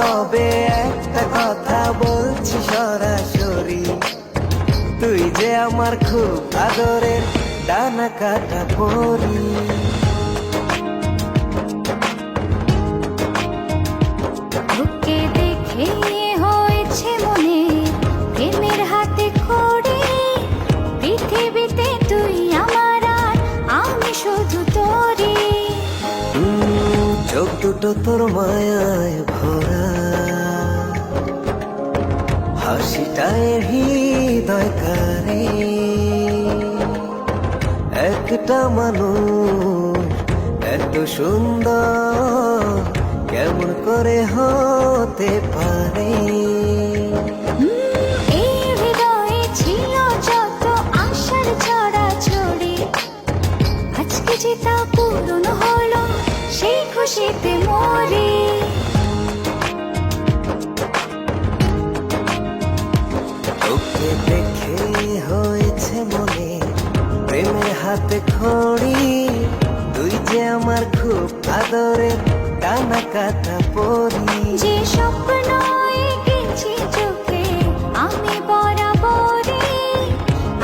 তবে একটা কথা বলছি সরাসরি। তুই যে আমার খুব আদরের ডানা কাটা পরি। চোখ তোর মায়ায় ভরা। হাসিটায় হৃদয় কারে। একটা মানুষ এত সুন্দর, কেমন করে হতে পারে? সেই খুশিতে তোকে দেখে হয়েছে মনে প্রেমের হাতে খড়ি। তুই যে আমার খুব আদরের টানা কাটা পরি। যে স্বপ্ন এঁকেছি চোখে আমি বরাবরে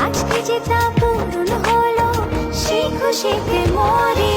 আজকে যে তা পূরণ হলো সেই খুশিতে মরে।